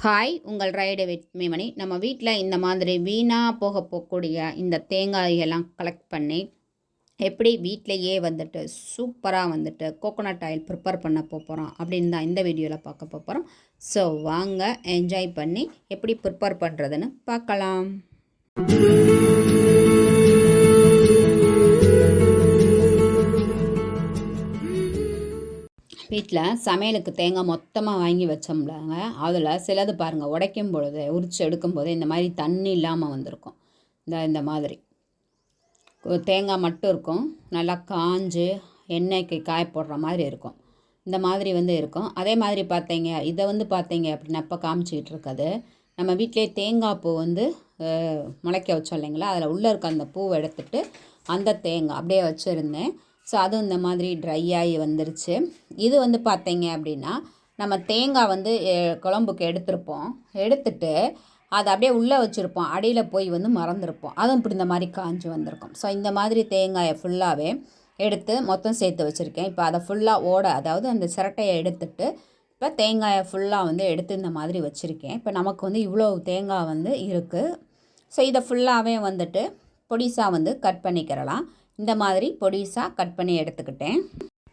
Hi உங்கள் ride வெட்மிமணி நம்ம வீட்டில் இந்த மாதிரி வீணாக போக போகக்கூடிய இந்த தேங்காயெல்லாம் கலெக்ட் பண்ணி எப்படி வீட்டிலையே வந்துட்டு சூப்பராக வந்துட்டு கோகோனட் ஆயில் ப்ரிப்பேர் பண்ண போகிறோம் அப்படின்னு தான் இந்த வீடியோவில் பார்க்க போகிறோம் ஸோ வாங்க என்ஜாய் பண்ணி எப்படி ப்ரிப்பேர் பண்ணுறதுன்னு பார்க்கலாம். வீட்டில் சமையலுக்கு தேங்காய் மொத்தமாக வாங்கி வச்சோம்லாங்க. அதில் சிலது பாருங்கள் உடைக்கும் பொழுது உரித்து எடுக்கும் போது இந்த மாதிரி தண்ணி இல்லாமல் வந்திருக்கும். இந்த இந்த மாதிரி. தேங்காய் மட்டும் இருக்கும். நல்லா காஞ்சு எண்ணெய்க்கு காய போடுற மாதிரி இருக்கும். இந்த மாதிரி வந்து இருக்கும். அதே மாதிரி பார்த்தீங்க இதை வந்து பார்த்தீங்க அப்படின்னா இப்போ காமிச்சிக்கிட்டு இருக்குது. நம்ம வீட்டிலே தேங்காய் பூ வந்து முளைக்க வச்சோம் இல்லைங்களா? அதில் உள்ளே இருக்க அந்த பூவை எடுத்துகிட்டு அந்த தேங்காய் அப்படியே வச்சுருந்தேன். ஸோ அதுவும் இந்த மாதிரி ட்ரை ஆகி வந்துருச்சு. இது வந்து பார்த்தீங்க அப்படின்னா நம்ம தேங்காய் வந்து குழம்புக்கு எடுத்திருப்போம். எடுத்துட்டு அதை அப்படியே உள்ளே வச்சுருப்போம். அடியில் போய் வந்து மறந்துருப்போம். அதுவும் இப்படி இந்த மாதிரி காஞ்சு வந்திருக்கும். ஸோ இந்த மாதிரி தேங்காயை ஃபுல்லாகவே எடுத்து மொத்தம் சேர்த்து வச்சுருக்கேன். இப்போ அதை ஃபுல்லாக ஓட அதாவது அந்த சிரட்டையை எடுத்துட்டு இப்போ தேங்காயை ஃபுல்லாக வந்து எடுத்து இந்த மாதிரி வச்சுருக்கேன். இப்போ நமக்கு வந்து இவ்வளோ தேங்காய் வந்து இருக்குது ஸோ இதை ஃபுல்லாகவே வந்துட்டு பொடிசாக வந்து கட் பண்ணிக்கிறலாம். இந்த மாதிரி பொடிசாக கட் பண்ணி எடுத்துக்கிட்டேன்.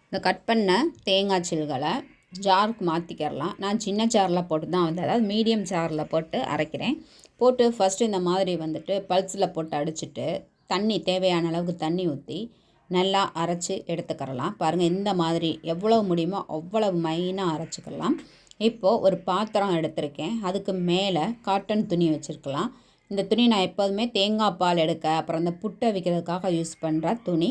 இந்த கட் பண்ண தேங்காய் சில்களை ஜாருக்கு மாற்றிக்கிறலாம் நான் சின்ன ஜாரில் போட்டு தான் வந்து அதாவது மீடியம் ஜாரில் போட்டு அரைக்கிறேன். போட்டு ஃபஸ்ட்டு இந்த மாதிரி வந்துட்டு பல்ஸில் போட்டு அடிச்சுட்டு தண்ணி தேவையான அளவுக்கு தண்ணி ஊற்றி நல்லா அரைச்சி எடுத்துக்கிறலாம். பாருங்கள் இந்த மாதிரி எவ்வளோ முடியுமோ அவ்வளவு மைனாக அரைச்சிக்கலாம். இப்போது ஒரு பாத்திரம் எடுத்திருக்கேன். அதுக்கு மேலே காட்டன் துணி வச்சுருக்கலாம். இந்த துணி நான் எப்போதுமே தேங்காய் பால் எடுக்க அப்புறம் அந்த புட்டை வைக்கிறதுக்காக யூஸ் பண்ணுற துணி.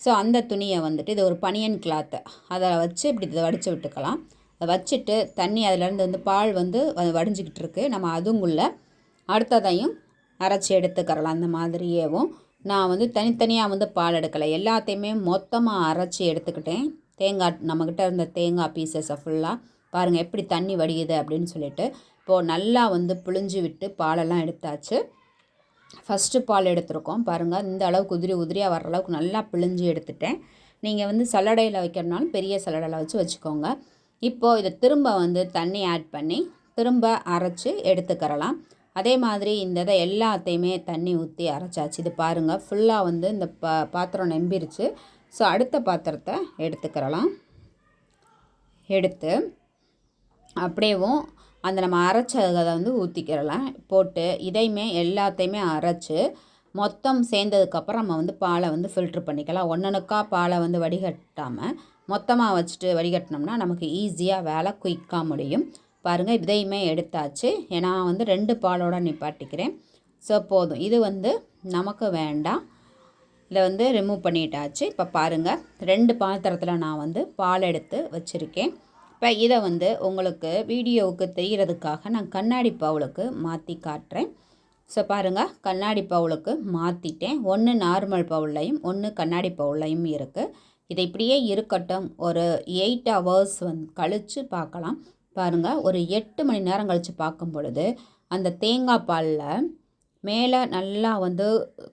ஸோ அந்த துணியை வந்துட்டு இது ஒரு பனியன் கிளாத்து அதை வச்சு இப்படி இதை வடித்து விட்டுக்கலாம். அதை வச்சுட்டு தண்ணி அதிலேருந்து வந்து பால் வந்து வடிஞ்சிக்கிட்டு இருக்குது நம்ம அதுங்குள்ள அடுத்ததையும் அரைச்சி எடுத்துக்கிறலாம். அந்த மாதிரியேவும் நான் வந்து தனித்தனியாக வந்து பால் எடுக்கலை. எல்லாத்தையுமே மொத்தமாக அரைச்சி எடுத்துக்கிட்டேன். தேங்காய் நம்மக்கிட்ட இருந்த தேங்காய் பீசஸை ஃபுல்லாக பாருங்கள் எப்படி தண்ணி வடியுது அப்படின்னு சொல்லிட்டு இப்போது நல்லா வந்து பிழிஞ்சு விட்டு பாலெல்லாம் எடுத்தாச்சு. ஃபஸ்ட்டு பால் எடுத்திருக்கோம். பாருங்கள் இந்த அளவுக்கு உதிரி உதிரியாக வர அளவுக்கு நல்லா பிழிஞ்சு எடுத்துட்டேன். நீங்கள் வந்து சல்லடையில் வைக்கிறனாலும் பெரிய சல்லடையில் வச்சு வச்சுக்கோங்க. இப்போது இதை திரும்ப வந்து தண்ணி ஆட் பண்ணி திரும்ப அரைச்சி எடுத்துக்கிறலாம். அதே மாதிரி இந்த இதை எல்லாத்தையுமே தண்ணி ஊற்றி அரைச்சாச்சு. இது பாருங்கள் ஃபுல்லாக வந்து இந்த பா பாத்திரம் நம்பிருச்சு. ஸோ அடுத்த பாத்திரத்தை எடுத்துக்கிறலாம். எடுத்து அப்படியேவும் அந்த நம்ம அரைச்சதை வந்து ஊற்றிக்கிறலாம் போட்டு இதையுமே எல்லாத்தையுமே அரைச்சி மொத்தம் சேர்ந்ததுக்கப்புறம் நம்ம வந்து பாலை வந்து ஃபில்ட்ரு பண்ணிக்கலாம். ஒன்னொன்றுக்கா பாலை வந்து வடிகட்டாமல் மொத்தமாக வச்சுட்டு வடிகட்டினோம்னா நமக்கு ஈஸியாக வேலை குயிக்காக முடியும். பாருங்கள் இதையுமே எடுத்தாச்சு. ஏன்னா வந்து ரெண்டு பாலோட நிப்பாட்டிக்கிறேன். ஸோ போதும். இது வந்து நமக்கு வேண்டாம். இதை வந்து ரிமூவ் பண்ணிட்டாச்சு. இப்போ பாருங்கள் ரெண்டு பாத்திரத்தில் நான் வந்து பால் எடுத்து வச்சுருக்கேன். இப்போ இதை வந்து உங்களுக்கு வீடியோவுக்கு தெரிகிறதுக்காக நான் கண்ணாடி பவுலுக்கு மாற்றி காட்டுறேன். ஸோ பாருங்கள் கண்ணாடி பவுலுக்கு மாற்றிட்டேன் ஒன்று நார்மல் பவுல்லையும் ஒன்று கண்ணாடி பவுல்லையும் இருக்குது இது இப்படியே இருக்கட்டும். ஒரு எயிட் ஹவர்ஸ் வந்து கழித்து பார்க்கலாம் பாருங்கள் ஒரு எட்டு மணி நேரம் கழித்து பார்க்கும் பொழுது அந்த தேங்காய் பாலில் மேலே நல்லா வந்து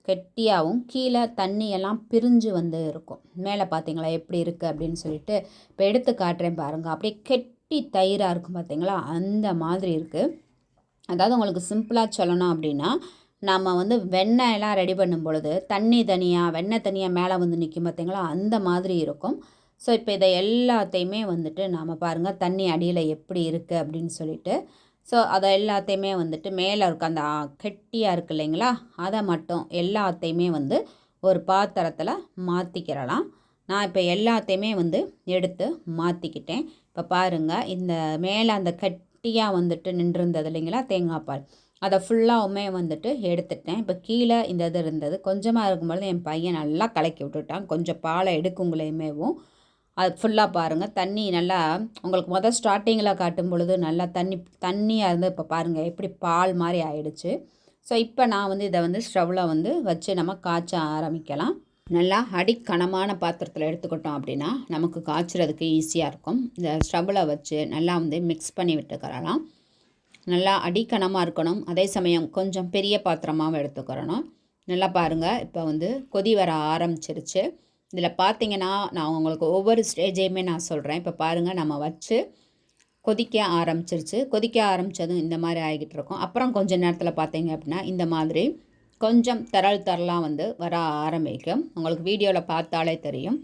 கெட்டியாகவும் கீழே தண்ணியெல்லாம் பிரிஞ்சு வந்து இருக்கும். மேலே பார்த்தீங்களா எப்படி இருக்குது அப்படின்னு சொல்லிட்டு இப்போ எடுத்து காட்டுறேன் பாருங்கள் அப்படியே கெட்டி தயிராக இருக்கும் பார்த்தீங்களா அந்த மாதிரி இருக்குது அதாவது உங்களுக்கு சிம்பிளாக சொல்லணும் அப்படின்னா நம்ம வந்து வெண்ணெய் எல்லாம் ரெடி பண்ணும் பொழுது தண்ணி தனியாக வெண்ணெய் தனியாக மேலே வந்து நிற்கும் பார்த்தீங்களா அந்த மாதிரி இருக்கும். ஸோ இப்போ இதை எல்லாத்தையுமே வந்துட்டு நாம் பாருங்கள் தண்ணி அடியில் எப்படி இருக்குது அப்படின்னு சொல்லிட்டு ஸோ அதை எல்லாத்தையுமே வந்துட்டு மேலே இருக்க அந்த கெட்டியாக இருக்கு இல்லைங்களா? அதை மட்டும் எல்லாத்தையுமே வந்து ஒரு பாத்திரத்தில் மாற்றிக்கிறலாம் நான் இப்போ எல்லாத்தையுமே வந்து எடுத்து மாற்றிக்கிட்டேன் இப்போ பாருங்கள் இந்த மேலே அந்த கட்டியாக வந்துட்டு நின்றுருந்தது இல்லைங்களா தேங்காய் பால். அதை ஃபுல்லாகவுமே வந்துட்டு எடுத்துட்டேன் இப்போ கீழே இந்த இது இருந்தது. கொஞ்சமாக இருக்கும்பொழுது என் பையன் நல்லா கலக்கி விட்டுட்டான். கொஞ்சம் பாலை எடுக்குங்களையுமேவும் அது ஃபுல்லாக பாருங்கள் தண்ணி நல்லா உங்களுக்கு மொதல் ஸ்டார்டிங்கில் காட்டும் பொழுது நல்லா தண்ணி தண்ணியாக இருந்து இப்போ பாருங்கள் எப்படி பால் மாதிரி ஆயிடுச்சு. ஸோ இப்போ நான் வந்து இதை வந்து ஸ்டவ்வில் வந்து வச்சு நம்ம காய்ச்ச ஆரம்பிக்கலாம். நல்லா அடிக்கனமான பாத்திரத்தில் எடுத்துக்கிட்டோம் அப்படின்னா நமக்கு காய்ச்சறதுக்கு ஈஸியாக இருக்கும். இந்த ஸ்டவ்வில் வச்சு நல்லா வந்து மிக்ஸ் பண்ணி விட்டுக்கிறலாம். நல்லா அடிக்கனமாக இருக்கணும். அதே சமயம் கொஞ்சம் பெரிய பாத்திரமாகவும் எடுத்துக்கிறணும். நல்லா பாருங்கள் இப்போ வந்து கொதி வர ஆரம்பிச்சிருச்சு. இதில் பார்த்தீங்கன்னா நான் உங்களுக்கு ஒவ்வொரு ஸ்டேஜையுமே நான் சொல்கிறேன் இப்போ பாருங்கள் நம்ம வச்சு கொதிக்க ஆரம்பிச்சிருச்சு. கொதிக்க ஆரம்பித்ததும் இந்த மாதிரி ஆகிக்கிட்டு இருக்கும். அப்புறம் கொஞ்ச நேரத்தில் பார்த்தீங்க அப்படின்னா இந்த மாதிரி கொஞ்சம் தரல் தரலாம் வந்து வர ஆரம்பிக்கும். உங்களுக்கு வீடியோவில் பார்த்தாலே தெரியும்.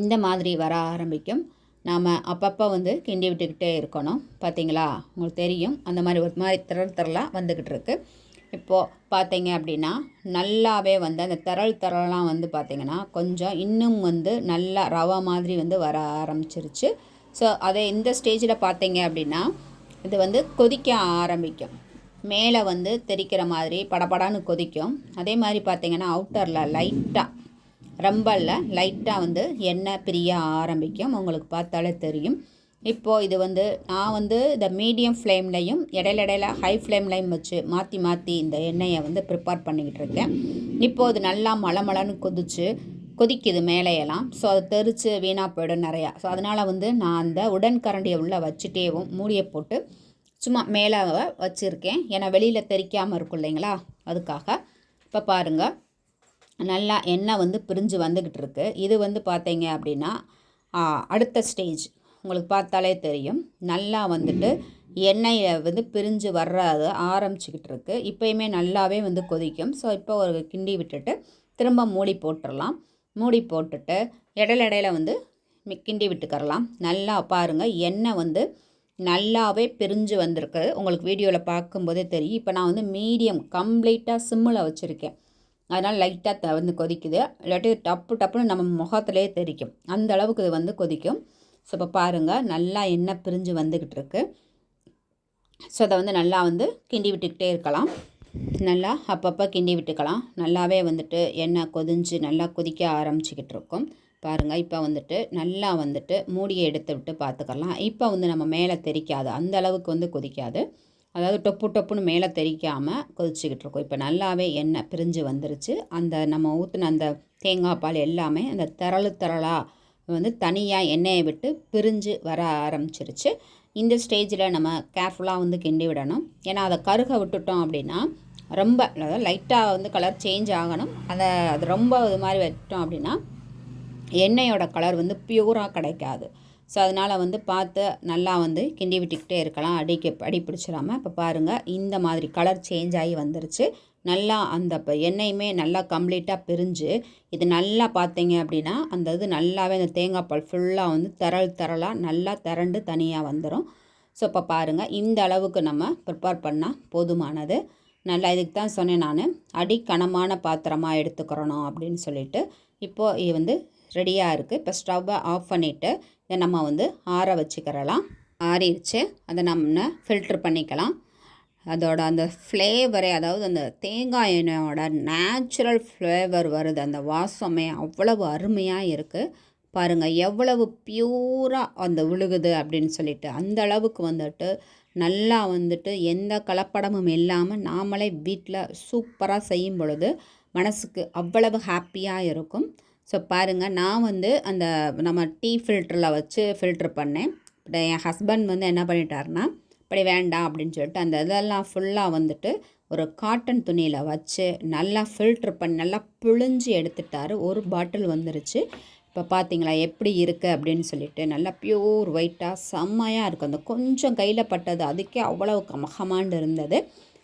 இந்த மாதிரி வர ஆரம்பிக்கும். நாம் அப்பப்போ வந்து கிண்டி விட்டுக்கிட்டே இருக்கணும். பார்த்தீங்களா உங்களுக்கு தெரியும். அந்த மாதிரி ஒரு மாதிரி திரள் திரளாக வந்துக்கிட்டு இருக்குது இப்போது பார்த்தீங்க அப்படின்னா நல்லாவே வந்து அந்த திரள் திரளாம் வந்து பார்த்திங்கன்னா கொஞ்சம் இன்னும் வந்து நல்லா ரவா மாதிரி வந்து வர ஆரம்பிச்சிருச்சு. ஸோ அதை இந்த ஸ்டேஜில் பார்த்தீங்க அப்படின்னா இது வந்து கொதிக்க ஆரம்பிக்கும். மேலே வந்து தெரிக்கிற மாதிரி படபடான்னு கொதிக்கும். அதே மாதிரி பார்த்தீங்கன்னா அவுட்டரில் லைட்டாக ரொம்ப இல்லை லைட்டாக வந்து எண்ணெய் பிரிய ஆரம்பிக்கும். உங்களுக்கு பார்த்தாலே தெரியும். இப்போது இது வந்து நான் வந்து இந்த மீடியம் ஃப்ளேம்லையும் இடையில இடையில ஹை ஃப்ளேம்லையும் வச்சு மாற்றி மாற்றி இந்த எண்ணெயை வந்து ப்ரிப்பேர் பண்ணிக்கிட்டு இருக்கேன். இப்போது இது நல்லா மலமலன்னு கொதிச்சு கொதிக்குது மேலேயெல்லாம். ஸோ அது தெரித்து வீணாக போயிடும் நிறையா. ஸோ அதனால் வந்து நான் அந்த உடன் கரண்டியை உள்ளே வச்சுட்டேவும் மூடியை போட்டு சும்மா மேலே வச்சுருக்கேன். ஏன்னா வெளியில் தெரிக்காமல் இருக்கும் இல்லைங்களா? அதுக்காக. இப்போ பாருங்கள் நல்லா எண்ணெய் வந்து பிரிஞ்சு வந்துக்கிட்டு இருக்குது இது வந்து பார்த்தீங்க அப்படின்னா அடுத்த ஸ்டேஜ் உங்களுக்கு பார்த்தாலே தெரியும். நல்லா வந்துட்டு எண்ணெய் வந்து பிரிஞ்சு வர்றது ஆரம்பிச்சுக்கிட்டு இருக்குது இப்போயுமே நல்லாவே வந்து கொதிக்கும். ஸோ இப்போ ஒரு கிண்டி விட்டுட்டு திரும்ப மூடி போட்டுடலாம் மூடி போட்டுட்டு இடையில இடையில வந்து கிண்டி விட்டுக்கரலாம் நல்லா பாருங்கள் எண்ணெய் வந்து நல்லாவே பிரிஞ்சு வந்திருக்கு. உங்களுக்கு வீடியோவில் பார்க்கும்போதே தெரியும். இப்போ நான் வந்து மீடியம் கம்ப்ளீட்டாக சிம்மில் வச்சுருக்கேன். அதனால் லைட்டாக த வந்து கொதிக்குது. இல்லாட்டி டப்பு டப்புன்னு நம்ம முகத்துலேயே தெரிக்கும். அந்த அளவுக்கு இது வந்து கொதிக்கும். ஸோ இப்போ பாருங்கள் நல்லா எண்ணெய் பிரிஞ்சு வந்துக்கிட்டு இருக்கு ஸோ அதை வந்து நல்லா வந்து கிண்டி விட்டுக்கிட்டே இருக்கலாம். நல்லா அப்பப்போ கிண்டி விட்டுக்கலாம். நல்லாவே வந்துட்டு எண்ணெய் கொதிஞ்சு நல்லா கொதிக்க ஆரம்பிச்சிக்கிட்டு இருக்கும் பாருங்கள் இப்போ வந்துட்டு நல்லா வந்துட்டு மூடியை எடுத்து விட்டு பார்த்துக்கலாம். இப்போ வந்து நம்ம மேலே தெரிக்காது. அந்த அளவுக்கு வந்து கொதிக்காது. அதாவது டொப்பு டொப்புன்னு மேலே தெரிக்காமல் கொதிச்சுக்கிட்டு இருக்கோம் இப்போ நல்லாவே எண்ணெய் பிரிஞ்சு வந்துருச்சு. அந்த நம்ம ஊற்றின அந்த தேங்காய் பால் எல்லாமே அந்த திரளு திரளாக வந்து தனியாக எண்ணெயை விட்டு பிரிஞ்சு வர ஆரம்பிச்சிருச்சு. இந்த ஸ்டேஜில் நம்ம கேர்ஃபுல்லாக வந்து கிண்டி விடணும். ஏன்னா அதை கருக விட்டுட்டோம் அப்படின்னா ரொம்ப அதாவது லைட்டாக வந்து கலர் சேஞ்ச் ஆகணும். அதை அது ரொம்ப இது மாதிரி விட்டோம் அப்படின்னா எண்ணெயோட கலர் வந்து பியூராக கிடைக்காது. ஸோ அதனால் வந்து பார்த்து நல்லா வந்து கிண்டி விட்டுக்கிட்டே இருக்கலாம். அடிக்க அடி பிடிச்சிடாம இப்போ பாருங்கள் இந்த மாதிரி கலர் சேஞ்ச் ஆகி வந்துருச்சு. நல்லா அந்த இப்போ எண்ணெயுமே நல்லா கம்ப்ளீட்டாக பிரிஞ்சு இது நல்லா பார்த்தீங்க அப்படின்னா அந்த இது நல்லாவே அந்த தேங்காய் பால் ஃபுல்லாக வந்து திரள் திரளாக நல்லா திரண்டு தனியாக வந்துடும் ஸோ இப்போ பாருங்கள் இந்த அளவுக்கு நம்ம ப்ரிப்பேர் பண்ணால் போதுமானது. நல்லா இதுக்கு தான் சொன்னேன் நான். அடிக்கனமான பாத்திரமாக எடுத்துக்கிறணும் அப்படின்னு சொல்லிட்டு இப்போது இது வந்து ரெடியாக இருக்குது இப்போ ஸ்டவ்வை ஆஃப் பண்ணிவிட்டு இதை நம்ம வந்து ஆற வச்சுக்கிறலாம். ஆறிடுச்சு. அதை நம்ம ஃபில்ட்ரு பண்ணிக்கலாம். அதோட அந்த ஃப்ளேவரே அதாவது அந்த தேங்காய் எண்ணெயோட நேச்சுரல் ஃப்ளேவர் வருது. அந்த வாசமே அவ்வளவு அருமையாக இருக்குது பாருங்கள் எவ்வளவு பியூராக அந்த விழுகுது அப்படின்னு சொல்லிட்டு அந்த அளவுக்கு வந்துட்டு நல்லா வந்துட்டு எந்த கலப்படமும் இல்லாமல் நாமளே வீட்டில் சூப்பராக செய்யும் பொழுது மனசுக்கு அவ்வளவு ஹாப்பியாக இருக்கும். ஸோ பாருங்கள் நான் வந்து அந்த நம்ம டீ ஃபில்டரில் வச்சு ஃபில்ட்ரு பண்ணேன். என் ஹஸ்பண்ட் வந்து என்ன பண்ணிட்டாருன்னா இப்படி வேண்டாம் அப்படின்னு சொல்லிட்டு அந்த இதெல்லாம் ஃபுல்லாக வந்துட்டு ஒரு காட்டன் துணியில் வச்சு நல்லா ஃபில்ட்ரு பண்ணி நல்லா பிழிஞ்சு எடுத்துட்டாரு. ஒரு பாட்டில் வந்துருச்சு. இப்போ பார்த்தீங்களா எப்படி இருக்குது அப்படின்னு சொல்லிட்டு நல்லா பியூர் ஒயிட்டாக செம்மையாக இருக்கும் அந்த கொஞ்சம் கையில் பட்டது அதுக்கே அவ்வளவு கமகமாண்டு இருந்தது.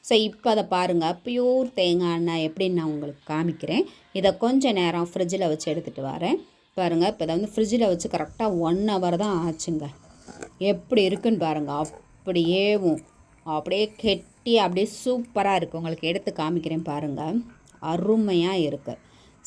ஸோ இப்போ அதை பாருங்கள் பியூர் தேங்காய் எண்ணெய் எப்படின்னு நான் உங்களுக்கு காமிக்கிறேன். இதை கொஞ்சம் நேரம் ஃப்ரிட்ஜில் வச்சு எடுத்துகிட்டு வரேன். பாருங்கள் இப்போ இதை வந்து ஃப்ரிட்ஜில் வச்சு கரெக்டாக ஒன் ஹவர் தான் ஆச்சுங்க. எப்படி இருக்குன்னு பாருங்கள் அப்படியேவும் அப்படியே கெட்டி அப்படியே சூப்பராக இருக்குது உங்களுக்கு எடுத்து காமிக்கிறேன் பாருங்கள் அருமையாக இருக்குது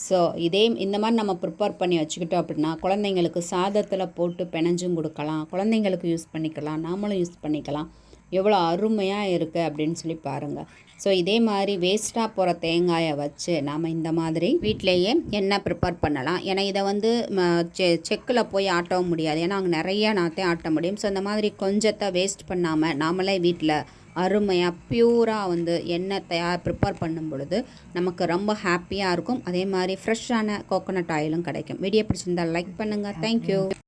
ஸோ இதே இந்த மாதிரி நம்ம ப்ரிப்பேர் பண்ணி வச்சுக்கிட்டோம் அப்படின்னா குழந்தைங்களுக்கு சாதத்தில் போட்டு பிணைஞ்சும் கொடுக்கலாம். குழந்தைங்களுக்கு யூஸ் பண்ணிக்கலாம். நாமளும் யூஸ் பண்ணிக்கலாம். எவ்வளோ அருமையாக இருக்குது அப்படின்னு சொல்லி பாருங்கள் ஸோ இதே மாதிரி வேஸ்ட்டாக போகிற தேங்காயை வச்சு நாம் இந்த மாதிரி வீட்டிலேயே என்ன ப்ரிப்பேர் பண்ணலாம். ஏன்னா இதை வந்து ம, செ செக்கில் போய் ஆட்டவும் முடியாது. ஏன்னா அங்கே நிறைய நாத்தையும் ஆட்ட முடியும். ஸோ இந்த மாதிரி கொஞ்சத்தை வேஸ்ட் பண்ணாமல் நாமளே வீட்டில் அருமையாக பியூராக வந்து எண்ணெய் தயார் ப்ரிப்பேர் பண்ணும் பொழுது நமக்கு ரொம்ப ஹாப்பியாக இருக்கும். அதே மாதிரி ஃப்ரெஷ்ஷான கோகோனட் ஆயிலும் கிடைக்கும். வீடியோ பிடிச்சிருந்தால் லைக் பண்ணுங்கள் தேங்க்யூ